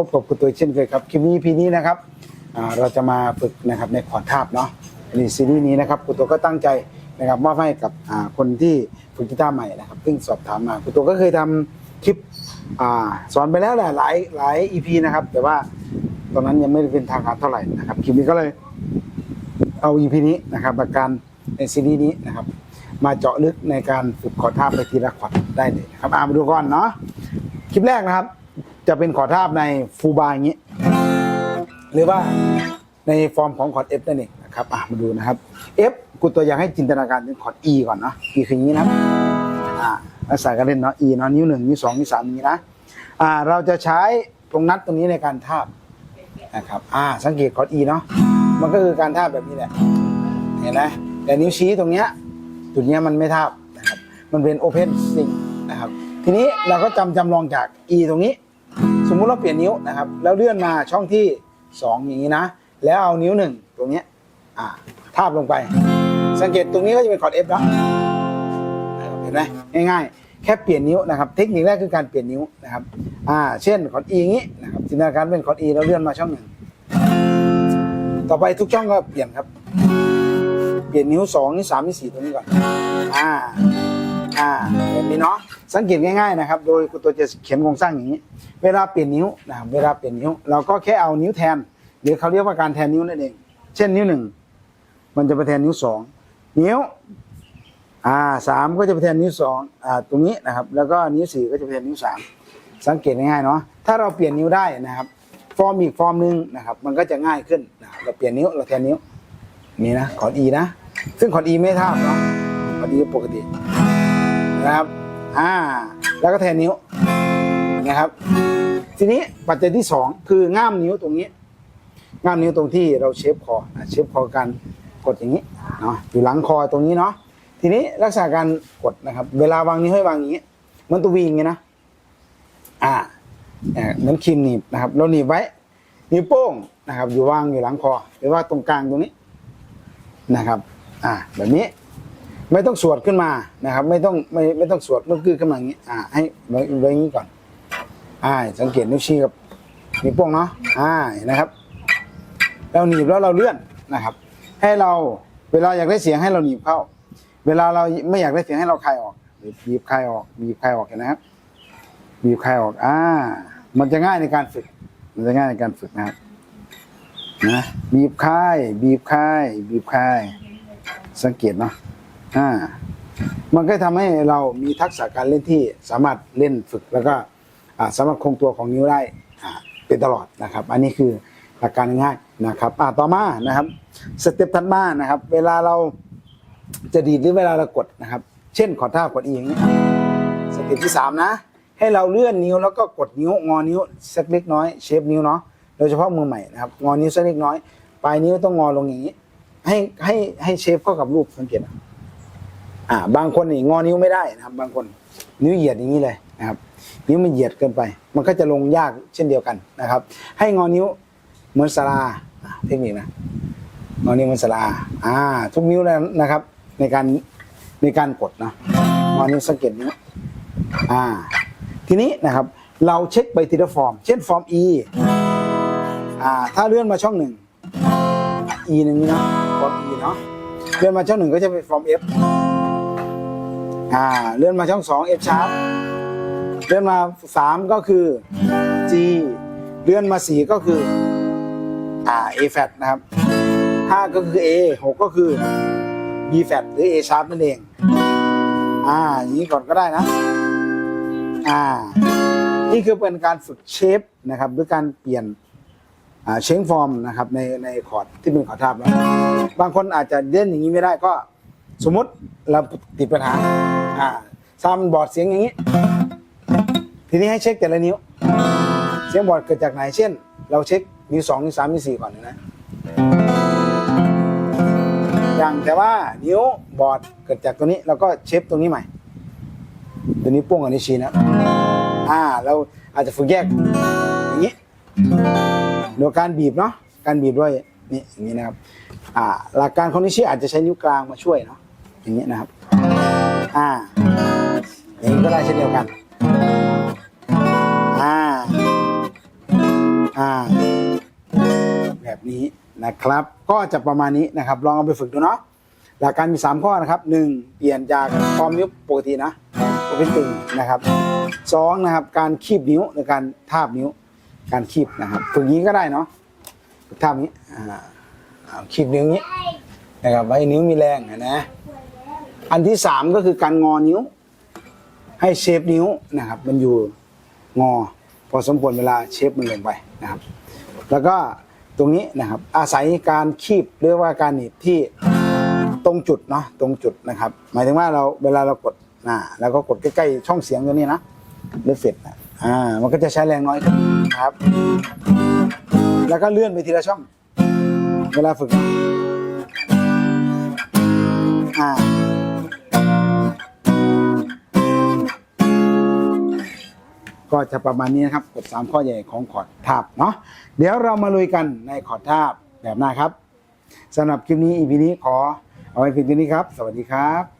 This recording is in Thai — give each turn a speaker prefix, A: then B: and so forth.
A: พบกับคุณตัวเช่นเคยครับคลิปนี้ EP นี้นะครับเราจะมาฝึกนะครับในขอร์ดทาบเนาะในซีรีส์นี้นะครับคุณตัวก็ตั้งใจนะครับมอบให้กับคนที่ฝึกกีตาร์ใหม่นะครับ ซึ่งสอบถามมาคุณตัวก็เคยทำคลิปสอนไปแล้วแหละหลายหลาย EP นะครับ แต่ว่าตอนนั้นยังไม่ได้เป็นทางการเท่าไหร่นะครับคลิปนี้ก็เลยเอา EP นี้นะครับประการในซีรีส์นี้นะครับ มาเจาะลึกในการฝึกขอร์ดทาบไปทีละขอร์ดได้เลยนะครับอามาดูก่อนเนาะคลิปแรกนะครับ จะเป็นขอทาบในฟูบาอย่างนี้ หรือว่าในฟอร์มของคอร์ด F นั่นเองนะครับอะมาดูนะครับ F กูตัวอย่างให้จินตนาการถึงคอร์ด E ก่อนเนาะ E คืออย่างนี้นะอ่าลักษณะการเล่นเนาะ E เนาะนิ้วหนึ่งนิ้วสองนิ้วสามนี้นะอ่าเราจะใช้ตรงนัดตรงนี้ในการทาบนะครับอ่าสังเกตคอร์ด E เนาะมันก็คือการทาบแบบนี้แหละเห็นไหมแต่นิ้วชี้ตรงเนี้ยจุดเนี้ยมันไม่ทาบนะครับมันเป็น Open String นะครับทีนี้เราก็จำจำลองจาก E ตรงนี้ สมมุติเราเปลี่ยนนิ้วนะครับ แล้วเลื่อนมาช่องที่สองอย่างนี้นะ แล้วเอานิ้วหนึ่งตรงนี้อ่าทาบลงไป สังเกตตรงนี้ก็จะเป็นคอร์ด F เนาะเห็นไหมง่ายๆ แค่เปลี่ยนนิ้วนะครับ เทคนิคแรกคือการเปลี่ยนนิ้วนะครับอ่าเช่นคอร์ด E อย่างนี้นะครับจินตนาการเป็นคอร์ด E แล้วเลื่อนมาช่องหนึ่งต่อไปทุกช่องก็เปลี่ยนครับ เปลี่ยนนิ้วสองนิ้วสามนิ้วสี่ตรงนี้ก่อนอ่า อ่าแบบนี้เนาะสังเกตง่ายๆนะครับ โดยคุณตัวจะเขียนโครงสร้างอย่างนี้ เวลาเปลี่ยนนิ้วนะครับเวลาเปลี่ยนนิ้ว เราก็แค่เอานิ้วแทน หรือเขาเรียกว่าการแทนนิ้วนั่นเอง เช่นนิ้วหนึ่งมันจะไปแทนนิ้วสองนิ้วอ่าสามก็จะไปแทนนิ้วสองอ่าตรงนี้นะครับ แล้วก็นิ้วสี่ก็จะไปแทนนิ้วสามสังเกตง่ายๆเนาะถ้าเราเปลี่ยนนิ้วได้นะครับ ฟอร์มอีกฟอร์มหนึ่งนะครับ มันก็จะง่ายขึ้นนะรเราเปลี่ยนนิ้วเราแทนนิ้วนี่นะคอดีนะ ซึ่งคอดีไม่ท่าเนาะคอดีปกติ นะครับ อ่า แล้วก็แทนนิ้วนะครับ ทีนี้ปัจจัยที่สองคือง่ามนิ้วตรงนี้ ง่ามนิ้วตรงที่เราเชฟคอเชฟคอการกดอย่างนี้เนาะอยู่หลังคอตรงนี้เนาะทีนี้ลักษณะการกดนะครับ เวลาวางนิ้วให้วางอย่างนี้เหมันตัววีอย่างนะอ่าเอ่อเหมือนครีมหนีบนะครับ เราหนีบไว้นิ้วโป้งนะครับ อยู่วางอยู่หลังคอ หรือว่าตรงกลางตรงนี้นะครับ อ่าแบบนี้ ไม่ต้องสวดขึ้นมานะครับ ไม่ต้องไม่ไม่ต้องสวดมันคือขึ้นมาอย่างนี้ อ่า ให้ไว้ไว้อย่างนี้ก่อน อ่า สังเกตนิ้วชี้กับนิ้วโป้งเนาะอ่านะครับ เราหนีบแล้วเราเลื่อนนะครับ ให้เราเวลาอยากได้เสียงให้เราหนีบเข้า เวลาเราไม่อยากได้เสียงให้เราคลายออกบีบคลายออกบีบคลายออกเห็นไหมครับบีบคลายออก อ่า มันจะง่ายในการฝึก มันจะง่ายในการฝึกนะครับนะบีบคลายบีบคลายบีบคลายสังเกตเนาะ อ่า มันก็ทำให้เรามีทักษะการเล่นที่สามารถเล่นฝึกแล้วก็อ่าสามารถคงตัวของนิ้วได้อ่าเป็นตลอดนะครับ อันนี้คือหลักการง่ายนะครับอ่าต่อมานะครับสเต็ปถัดมานะครับ เวลาเราจะดีดหรือเวลาเรากดนะครับ เช่นขอท่ากดอีอย่างนี้สเต็ปที่สามนะให้เราเลื่อนนิ้วแล้วก็กดนิ้วงอนิ้วสักเล็กน้อยเชฟนิ้วเนาะโดยเฉพาะมือใหม่นะครับงอนิ้วสักเล็กน้อยปลายนิ้วต้องงอลงอย่างนี้ ให้ให้ให้เชฟเข้ากับรูปสังเกตนะ อ่า บางคนนี่งอนิ้วไม่ได้นะครับ บางคนนิ้วเหยียดอย่างนี้เลยนะครับ นิ้วมันเหยียดเกินไป มันก็จะลงยากเช่นเดียวกันนะครับ ให้งอนิ้วเหมือนสลาเทคนิคนะงอนิ้วเหมือนสลาอ่า ทุกนิ้วนะนะครับ ในการในการกดนะงอนิ้วสังเกตนิ้วอ่า ทีนี้นะครับ เราเช็คไปทีละฟอร์ม เช่นฟอร์ม E อ่า ถ้าเลื่อนมาช่องหนึ่ง E หนึ่งนี่เนะฟอร์ม E เนาะเลื่อนมาช่องหนึ่งก็จะเป็นฟอร์ม F อ่าเลื่อนมาช่องสอง F sharp เลื่อนมาสามก็คือ G เลื่อนมาสี่ก็คืออ่า A flat นะครับห้าก็คือ A หกก็คือ B flat หรือ A sharp นั่นเองอ่าอย่างนี้ก่อนก็ได้นะอ่านี่คือเป็นการฝึกเชฟนะครับด้วยการเปลี่ยนเชงฟอร์มนะครับในในคอร์ดที่เป็นคอร์ดทาบแล้วบางคนอาจจะเล่นอย่างนี้ไม่ได้ก็ สมมติเราติดปัญหาอ่าซาวด์บอร์ดเสียงอย่างนี้ ทีนี้ให้เช็คแต่ละนิ้ว เสียงบอร์ดเกิดจากไหน เช่น เราเช็คนิ้วสองนิ้วสามนิ้วสี่ก่อนนะอย่างแต่ว่านิ้วบอร์ดเกิดจากตัวนี้เราก็เช็คตรงนี้ใหม่ ตัวนี้ป้วงกับนิ้วชี้นะอ่าเราอาจจะฝึกแยกอย่างนี้โดยการบีบเนาะการบีบด้วยนี่อย่างนี้นะครับอ่าหลักการของนิ้วชี้อาจจะใช้นิ้วกลางมาช่วยเนาะ อย่างนี้นะครับ อ่าอย่างนี้ก็ได้เช่นเดียวกัน อ่า อ่า แบบนี้นะครับ ก็จะประมาณนี้นะครับ ลองเอาไปฝึกดูเนาะ หลักการมี 3 ข้อนะครับ 1. เปลี่ยนจากฟอร์มนิ้วปกตินะเป็นตึงนะครับสองนะครับ การคีบนิ้วหรือการทาบนิ้ว การคีบนะครับฝึกอย่างนี้ก็ได้เนาะทาบนี้อ่าเอาคีบนิ้วนี้นะครับไว้นิ้วมีแรงนะ อันที่สามก็คือการงอนิ้ว ให้เชฟนิ้วนะครับ มันอยู่งอ พอสมควรเวลาเชฟมันลงไปนะครับ แล้วก็ตรงนี้นะครับอาศัยการคีบหรือว่าการหนีบที่ตรงจุดเนาะตรงจุดนะครับ หมายถึงว่าเราเวลาเรากดนะแล้วก็กดใกล้ๆช่องเสียงตัวนี้นะหรือเฟดนะอ่ามันก็จะใช้แรงน้อยนะครับ แล้วก็เลื่อนไปทีละช่อง เวลาฝึกอ่า ก็จะประมาณนี้นะครับกฎ3ข้อใหญ่ของคอร์ดทาบเนาะเดี๋ยวเรามาลุยกันในคอร์ดทาบแบบหน้าครับสำหรับคลิปนี้ EP นี้ขอเอาไว้เพียงเท่านี้ครับ สวัสดีครับ